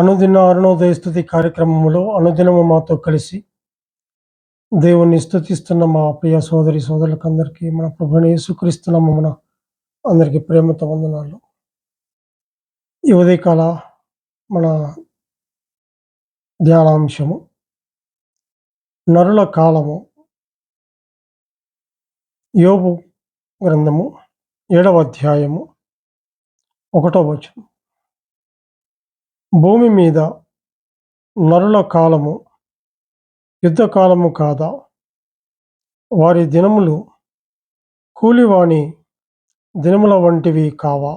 అనుదిన అరుణోదయ స్థుతి కార్యక్రమంలో అనుదినము మాతో కలిసి దేవుణ్ణి స్థుతిస్తున్న మా ప్రియ సోదరి సోదరులకు అందరికీ మన ప్రభుని యేసుక్రీస్తున్నాము మన అందరికీ ప్రేమతో వందనాలు. ఈ ఉదయకాల మన ధ్యానాంశము నరుల కాలము. యోగు గ్రంథము ఏడవ అధ్యాయము ఒకటో వచనం. భూమి మీద నరుల కాలము యుద్ధకాలము కాదా? వారి దినములు కూలివాణి దినముల వంటివి కావా?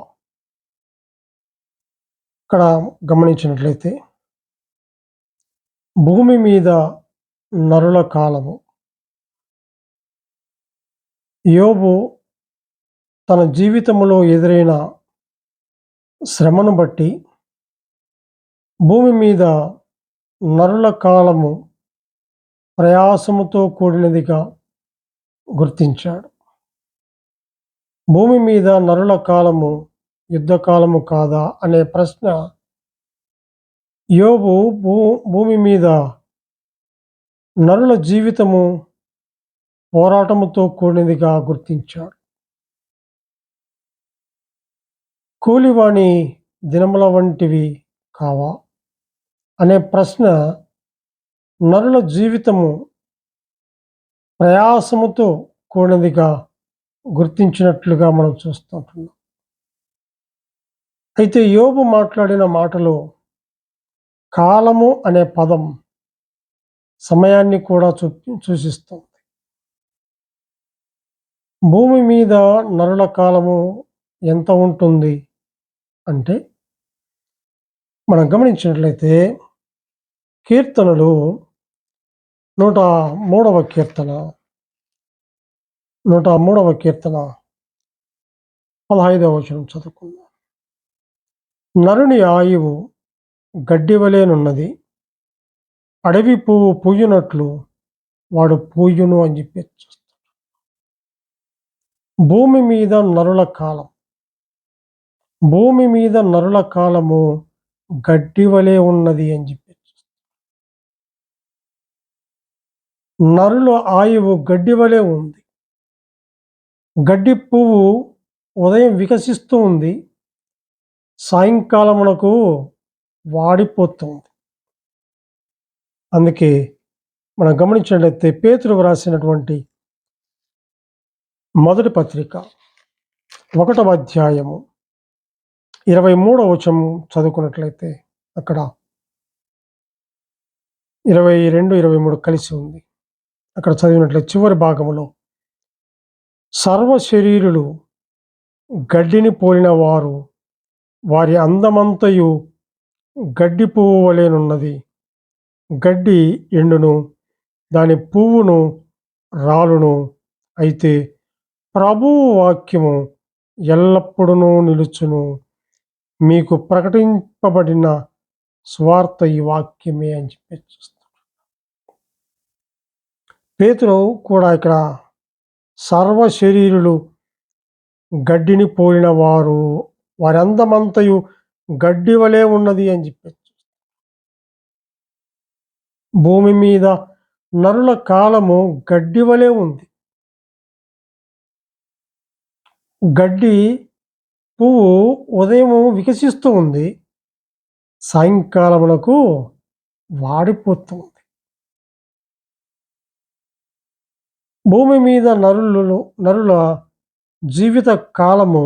ఇక్కడ గమనించినట్లయితే భూమి మీద నరుల కాలము. యోబు తన జీవితంలో ఎదురైన శ్రమను బట్టి భూమి మీద నరుల కాలము ప్రయాసముతో కూడినదిగా గుర్తించాడు. భూమి మీద నరుల కాలము యుద్ధకాలము కాదా అనే ప్రశ్న యోబు భూ భూమి మీద నరుల జీవితము పోరాటముతో కూడినదిగా గుర్తించాడు. కూలివాణి దినముల వంటివి కావా? అనే ప్రశ్న నరుల జీవితము ప్రయాసముతో కూడినదిగా గుర్తించినట్లుగా మనం చూస్తుంటున్నాం అయితే యోబు మాట్లాడిన మాటలో కాలము అనే పదం సమయాన్ని కూడా చూ సూచిస్తుంది భూమి మీద నరుల కాలము ఎంత ఉంటుంది అంటే మనం గమనించినట్లయితే కీర్తనలు నూట మూడవ కీర్తన నూట మూడవ కీర్తన పదహైదవ వచనం చదువుకుందాం. నరుని ఆయువు గడ్డివలేనున్నది అడవి పువ్వు పూయునట్లు వాడు పూయును అని చెప్పి చూస్తాడు. భూమి మీద నరుల కాలం భూమి మీద నరుల కాలము గడ్డి వలె ఉన్నది అని చెప్పి నరుల ఆయువు గడ్డి వలె ఉంది. గడ్డి పువ్వు ఉదయం వికసిస్తూ ఉంది. సాయంకాలమునకు వాడిపోతుంది. అందుకే మనం గమనించినట్లయితే పేతులు వ్రాసినటువంటి మొదటి పత్రిక ఒకటవ అధ్యాయము ఇరవై మూడవ వచనం చదువుకున్నట్లయితే అక్కడ ఇరవై రెండు ఇరవై మూడు కలిసి ఉంది. అక్కడ చదివినట్లు చివరి భాగంలో సర్వ శరీరులు గడ్డిని పోలిన వారు వారి అందమంతయు గడ్డి పువ్వు వలెనున్నది. గడ్డి ఎండును దాని పువ్వును రాలును. అయితే ప్రభువు వాక్యము ఎల్లప్పుడూ నిలుచును. మీకు ప్రకటింపబడిన స్వార్థ ఈ వాక్యమే అని చెప్పి పేతురు కూడా ఇక్కడ సర్వ శరీరులు గడ్డిని పోలిన వారు. వారి అందమంతయు గడ్డి వలె ఉన్నది అని చెప్పచ్చు భూమి మీద నరుల కాలము గడ్డి వలె ఉంది. గడ్డి పువ్వు ఉదయం వికసిస్తూ ఉంది. సాయంకాలమునకు వాడిపోతుంది భూమి మీద నరులు నరుల జీవిత కాలము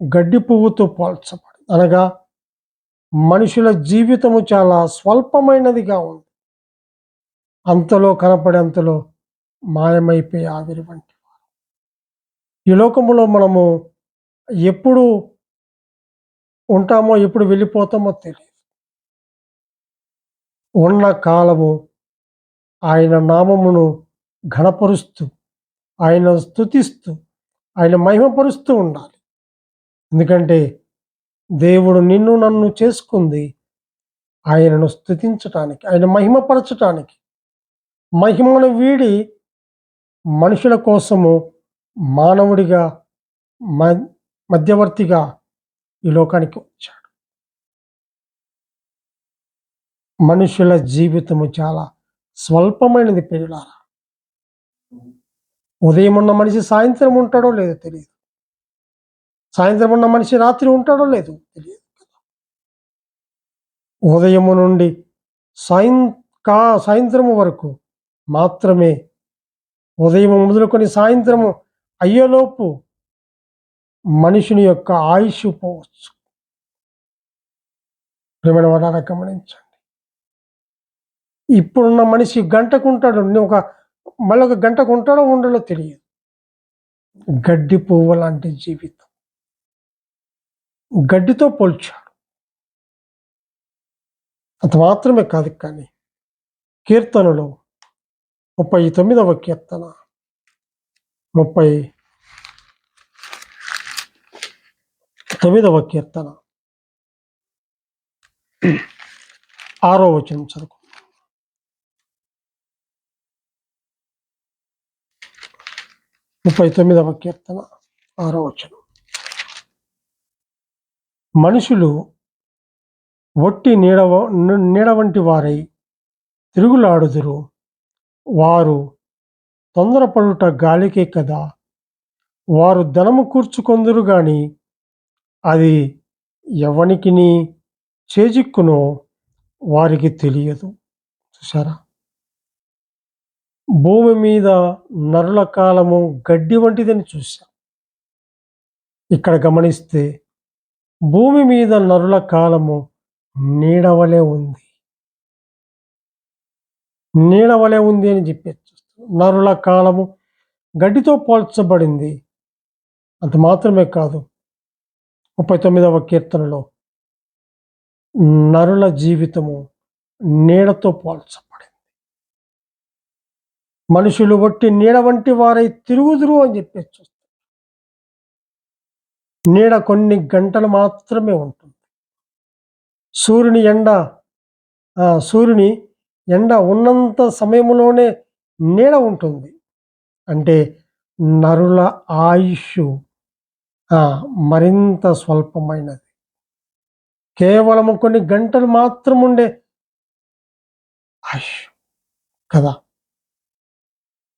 గడ్డి పువ్వుతో పోల్చబడి అనగా మనుషుల జీవితము చాలా స్వల్పమైనదిగా ఉంది. అంతలో కనపడే అంతలో మాయమైపోయి ఆవిరి వంటి ఈ లోకములో మనము ఎప్పుడు ఉంటామో ఎప్పుడు వెళ్ళిపోతామో తెలియదు. ఉన్న కాలము ఆయన నామమును ఘనపరుస్తూ ఆయన స్థుతిస్తూ ఆయన మహిమపరుస్తూ ఉండాలి. ఎందుకంటే దేవుడు నిన్ను నన్ను చేసుకుంది ఆయనను స్థుతించటానికి ఆయన మహిమపరచటానికి. మహిమను వీడి మనుషుల కోసము మానవుడిగా మధ్యవర్తిగా ఈ లోకానికి వచ్చాడు. మనుషుల జీవితము చాలా స్వల్పమైనది ప్రియులారా ఉదయం ఉన్న మనిషి సాయంత్రం ఉంటాడో లేదో తెలియదు. సాయంత్రం ఉన్న మనిషి రాత్రి ఉంటాడో లేదో తెలియదు ఉదయము నుండి సాయం కా సాయంత్రము వరకు మాత్రమే ఉదయం మొదలుకొని సాయంత్రము అయ్యేలోపు మనుషుని యొక్క ఆయుష్ పోవచ్చు. ప్రేమైన గమనించండి. ఇప్పుడున్న మనిషి గంటకు ఉంటాడు ఒక మళ్ళీ ఒక గంటకు ఉంటాడో ఉండడో తెలియదు. గడ్డి పువ్వు లాంటి జీవితం. గడ్డితో పోల్చాడు. అంత మాత్రమే కాదు కానీ కీర్తనలో ముప్పై తొమ్మిదవ కీర్తన ముప్పై తొమ్మిదవ కీర్తన. ఆరో వచనం చదువు ముప్పై తొమ్మిదవ కీర్తన ఆరో వచనం. మనుషులు ఒట్టి నీడ నీడ వంటి వారై తిరుగులాడుదురు. వారు తొందరపడుట గాలికే కదా. వారు ధనము కూర్చుకొందురు గాని అది ఎవనికిని చేజిక్కునో వారికి తెలియదు. చూసారా భూమి మీద నరుల కాలము గడ్డి వంటిదని చూశాం. ఇక్కడ గమనిస్తే భూమి మీద నరుల కాలము నీడవలే ఉంది. నీడవలే ఉంది అని చెప్పి నరుల కాలము గడ్డితో పోల్చబడింది. అంత మాత్రమే కాదు ముప్పై తొమ్మిదవ కీర్తనలో నరుల జీవితము నీడతో పోల్చబడింది. మనుషులు ఒట్టి నీడ వంటి వారై తిరుగుదురు అని చెప్పేసి నీడ కొన్ని గంటలు మాత్రమే ఉంటుంది. సూర్యుని ఎండ సూర్యుని ఎండ ఉన్నంత సమయంలోనే నీడ ఉంటుంది. అంటే నరుల ఆయుష్ మరింత స్వల్పమైనది. కేవలం కొన్ని గంటలు మాత్రం ఉండే ఆయుష్ కదా.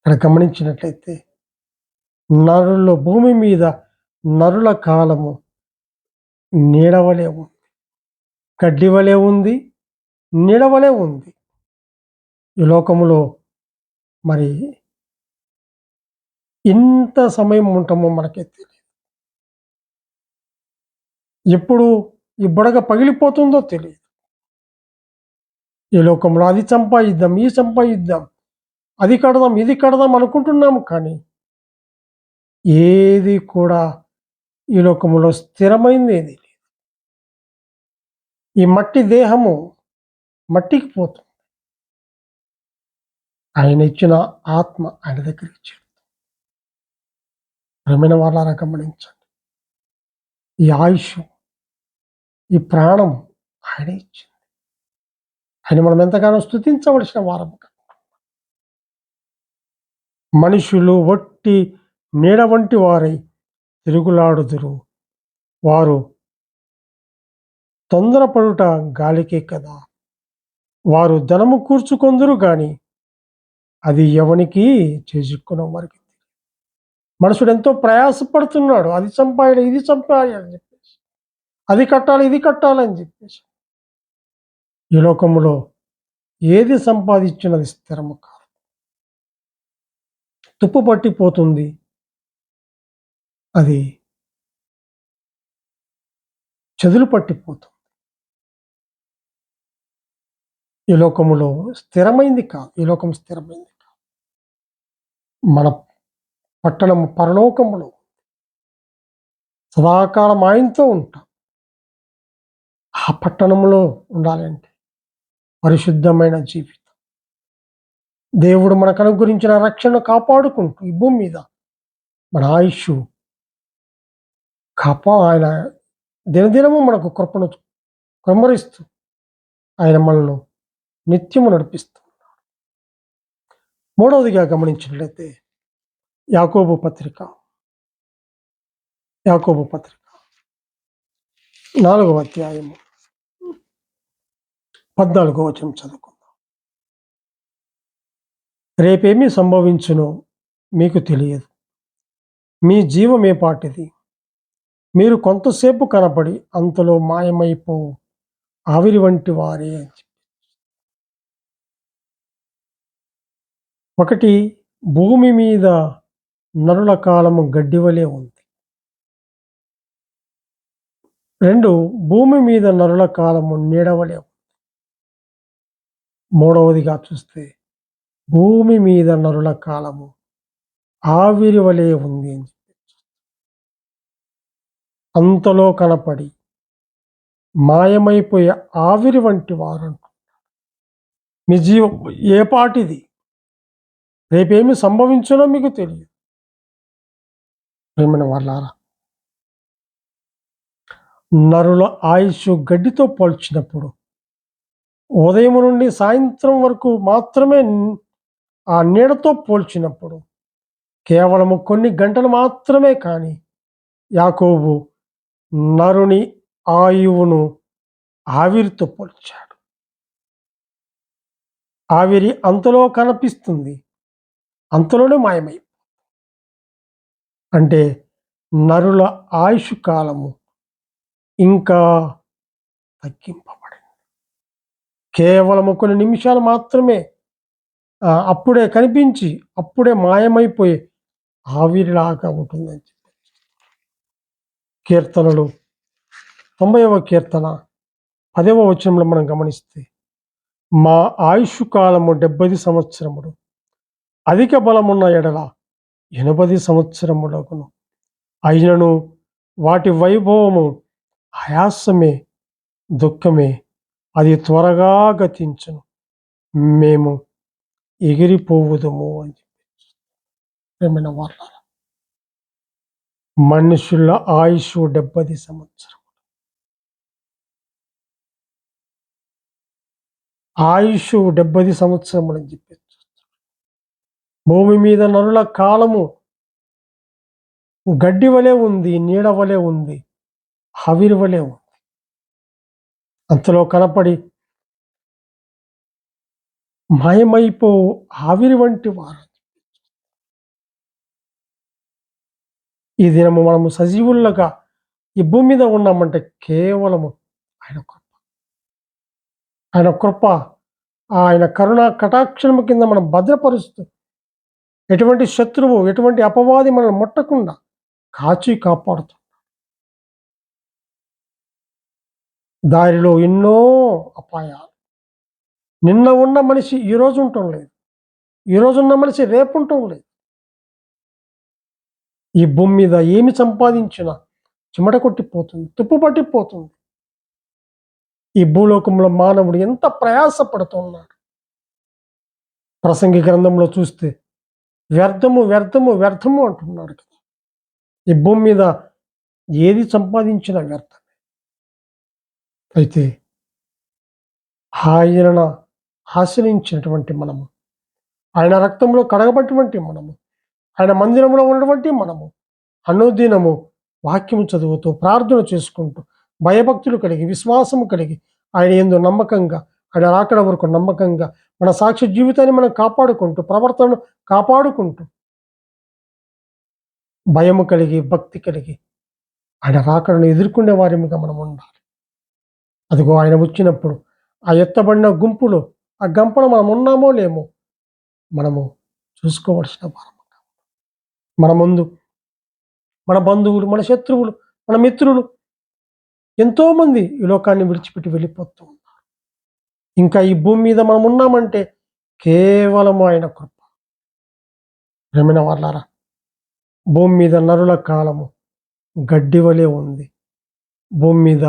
ఇక్కడ గమనించినట్లయితే నరుల భూమి మీద నరుల కాలము నీడవలే ఉంది. గడ్డివలే ఉంది నీడవలే ఉంది. ఈ లోకములో మరి ఇంత సమయం ఉంటామో మనకే తెలియదు ఎప్పుడు ఈ బుడగ పగిలిపోతుందో తెలియదు ఈ లోకంలో అది సంపాదిద్దాం ఈ సంపాదిద్దాం అది కడదాం ఇది కడదాం అనుకుంటున్నాము కానీ ఏది కూడా ఈ లోకంలో స్థిరమైంది ఏది లేదు. ఈ మట్టి దేహము మట్టికి పోతుంది. ఆయన ఇచ్చిన ఆత్మ ఆయన దగ్గరికి చేరుతుంది. రమైన వాళ్ళ గమనించండి. ఈ ఆయుష్ ఈ ప్రాణం ఆయన ఇచ్చింది. ఆయన మనం ఎంతగానో స్థుతించవలసిన వారం మనుషులు వట్టి నీడ వంటి వారై తిరుగులాడుదురు. వారు తొందరపడుట గాలికే కదా. వారు ధనము కూర్చుకొందురు కానీ అది ఎవనికి చేసుకున్న వారికి మనుషుడు ఎంతో ప్రయాసపడుతున్నాడు అది చంపాలి ఇది చంపాలి అని చెప్పేసి. అది కట్టాలి ఇది కట్టాలి అని చెప్పేసి. ఈ లోకంలో ఏది సంపాదించినది స్థిరము కాదు. తుప్పు పట్టిపోతుంది. అది చెదులు పట్టిపోతుంది. ఈ లోకములో స్థిరమైంది కాదు. ఈ లోకం స్థిరమైంది కాదు. మన పట్టణం పరలోకములో సదాకాలం ఆయనతో ఉంటాం. ఆ పట్టణంలో ఉండాలంటే పరిశుద్ధమైన జీవితం. దేవుడు మనకు అనుగురించిన రక్షణ కాపాడుకుంటూ ఈ భూమి మీద మన ఆయుష్ కాపా ఆయన దినదినము మనకు కృపను క్రమరిస్తూ ఆయన మనను నిత్యము నడిపిస్తున్నాడు మూడవదిగా గమనించినట్లయితే యాకోబు పత్రిక. యాకోబు పత్రిక. నాలుగవ అధ్యాయము. పద్నాలుగో వచనం చదువుకుందాం. రేపేమి సంభవించునో మీకు తెలియదు. మీ జీవం ఏ పాటిది? మీరు కొంతసేపు కనపడి అంతలో మాయమైపో. ఆవిరి వంటి వారే అని చెప్పి. ఒకటి భూమి మీద నరుల కాలము గడ్డి వలె ఉంది. రెండు భూమి మీద నరుల కాలము నీడవలే ఉంది. మూడవదిగా చూస్తే భూమి మీద నరుల కాలము ఆవిరి వలె ఉంది అని చెప్పి. అంతలో కనపడి మాయమైపోయే ఆవిరి వంటి వారు అంటున్నారు. మీ జీవం ఏ పాటిది? రేపేమి సంభవించునో మీకు తెలియదు. ప్రేమైన వాళ్ళారా నరుల ఆయుష్ గడ్డితో పోల్చినప్పుడు ఉదయం నుండి సాయంత్రం వరకు మాత్రమే ఆ నీడతో పోల్చినప్పుడు కేవలము కొన్ని గంటలు మాత్రమే కానీ యాకోబు నరుని ఆయువును ఆవిరితో పోల్చాడు. ఆవిరి అంతలో కనిపిస్తుంది. అంతలోనే మాయమై అంటే నరుల ఆయుష్ కాలము ఇంకా తగ్గింపబడింది. కేవలము కొన్ని నిమిషాలు మాత్రమే ఆ, అప్పుడే కనిపించి అప్పుడే మాయమైపోయి ఆవిరిలాగా ఉంటుందని చెప్పి. కీర్తనలు. తొంభైవ కీర్తన. పదవ వచనంలో మనం గమనిస్తే మా ఆయుష్ కాలము డెబ్బై సంవత్సరములు. అధిక బలమున్న ఎడల ఎనభై సంవత్సరములకును అయినను వాటి వైభవము ఆయాసమే దుఃఖమే. అది త్వరగా గతించును. మేము ఎగిరిపోవుదము అని చెప్పి ప్రేమైన వాళ్ళ మనుషుల ఆయుష్ డెబ్బది సంవత్సరం ఆయుష్ డెబ్బది సంవత్సరములు అని చెప్పి భూమి మీద నరుల కాలము గడ్డి వలె ఉంది నీడ వలె ఉంది హవిరి వలె ఉంది. అంతలో కనపడి మాయమైపో ఆవిరి వంటి వారు. ఈ దినము మనము సజీవులుగా ఈ భూమి మీద ఉన్నామంటే కేవలము ఆయన కృప. ఆయన కృప ఆయన కరుణ కటాక్షణము కింద మనం భద్రపరుస్తూ ఎటువంటి శత్రువు ఎటువంటి అపవాది మనల్ని ముట్టకుండా కాచి కాపాడుతున్నాడు. దారిలో ఎన్నో అపాయాలు. నిన్న ఉన్న మనిషి ఈ రోజు ఉండటం లేదు. ఈ ఉన్న మనిషి రేపు ఉండటం లేదు. ఈ భూమి మీద ఏమి సంపాదించినా చిమట కొట్టిపోతుంది తుప్పు పట్టిపోతుంది. ఈ భూలోకంలో మానవుడు ఎంత ప్రయాసపడుతున్నాడు. ప్రసంగి గ్రంథంలో చూస్తే వ్యర్థము వ్యర్థము వ్యర్థము అంటున్నాడు కదా. ఈ భూమి మీద ఏది సంపాదించినా వ్యర్థమే. అయితే ఆయన ఆశ్రయించినటువంటి మనము. ఆయన రక్తంలో కడగబట్టినటువంటి మనము. ఆయన మందిరంలో ఉన్నటువంటి మనము. అనుదినము వాక్యము చదువుతూ ప్రార్థన చేసుకుంటూ భయభక్తులు కలిగి విశ్వాసము కలిగి ఆయన ఎందు నమ్మకంగా ఆయన రాకడ వరకు నమ్మకంగా మన సాక్షి జీవితాన్ని మనం కాపాడుకుంటూ ప్రవర్తనను కాపాడుకుంటూ భయము కలిగి భక్తి కలిగి ఆయన రాకడను ఎదుర్కొనే వారిగా మనం ఉండాలి అదిగో ఆయన వచ్చినప్పుడు ఆ ఎత్తబడిన గుంపులో ఆ గంపన మనం ఉన్నామో లేమో మనము చూసుకోవలసిన భారం మన ముందు మన బంధువులు మన శత్రువులు మన మిత్రులు ఎంతోమంది ఈ లోకాన్ని విడిచిపెట్టి వెళ్ళిపోతూ ఉన్నారు. ఇంకా ఈ భూమి మీద మనం ఉన్నామంటే కేవలం ఆయన కృప. రమిన వాళ్ళారా భూమి మీద నరుల కాలము గడ్డి వలె ఉంది. భూమి మీద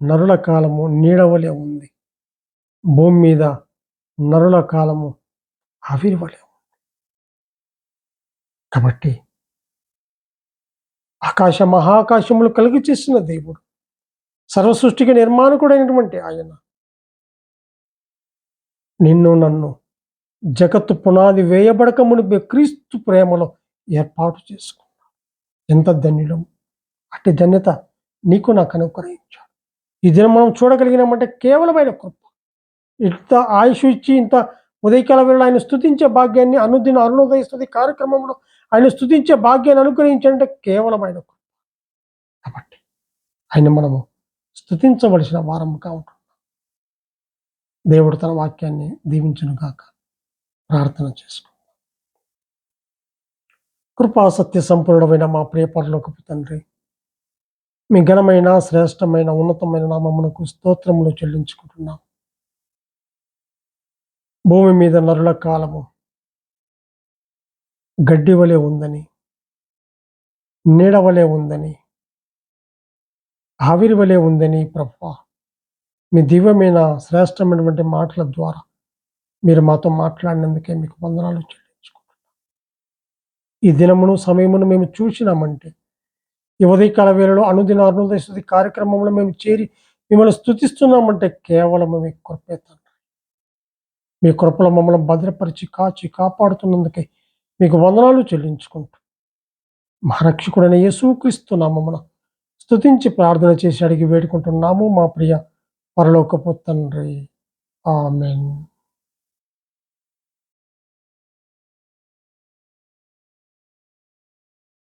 నరుల కాలము నీడ వలె ఉంది. భూమి మీద నరుల కాలము ఆవిర్వలేము కాబట్టి ఆకాశ మహాకాశములు కలిగి చేసిన దేవుడు సర్వసృష్టికి నిర్మాణకుడైనటువంటి ఆయన. నిన్ను నన్ను జగత్తు పునాది వేయబడక మునిపే క్రీస్తు ప్రేమలో ఏర్పాటు చేసుకున్నాడు. ఎంత ధన్యులం! అట్టి ధన్యత నీకు నాకు అనుగ్రహించాడు ఈ దినం మనం చూడగలిగినామంటే కేవలమైన కృప. ఇంత ఆయుష్ ఇచ్చి ఇంత ఉదయకాల వేళ ఆయన స్థుతించే భాగ్యాన్ని అనుదిన అరుణోదయ స్థుతి కార్యక్రమంలో ఆయన స్థుతించే భాగ్యాన్ని అనుగ్రహించంటే కేవలం ఆయన కాబట్టి ఆయన మనము స్థుతించవలసిన వారముగా ఉంటున్నాం. దేవుడు తన వాక్యాన్ని దీవించును కాక ప్రార్థన చేసుకుందాం. కృపా సత్య సంపూర్ణమైన మా ప్రియపరలోకపు తండ్రి మీ ఘనమైన శ్రేష్టమైన ఉన్నతమైన నామమునకు స్తోత్రములు చెల్లించుకుంటున్నాం. భూమి మీద నరుల కాలము గడ్డి వలె ఉందని నీడ వలె ఉందని ఆవిరి వలె ఉందని ప్రభా మీ దివ్యమైన శ్రేష్టమైనటువంటి మాటల ద్వారా మీరు మాతో మాట్లాడినందుకే మీకు వందనాలు చెల్లించుకుంటున్నాం. ఈ దినమును సమయమును మేము చూసినామంటే ఈ ఉదయకాల వేళలో అనుదిన అరుణోదయ స్థుతి కార్యక్రమంలో మేము చేరి మిమ్మల్ని స్థుతిస్తున్నామంటే కేవలం మీ కృపే మీ కృపలో మమ్మల్ని భద్రపరిచి కాచి కాపాడుతున్నందుకే మీకు వందనాలు చెల్లించుకుంటూ. మా రక్షకుడైన యేసుక్రీస్తు నామమున స్తుతించి ప్రార్థన చేసి అడిగి వేడుకుంటున్నాము మా ప్రియ పరలోకపు తండ్రి. ఆమెన్.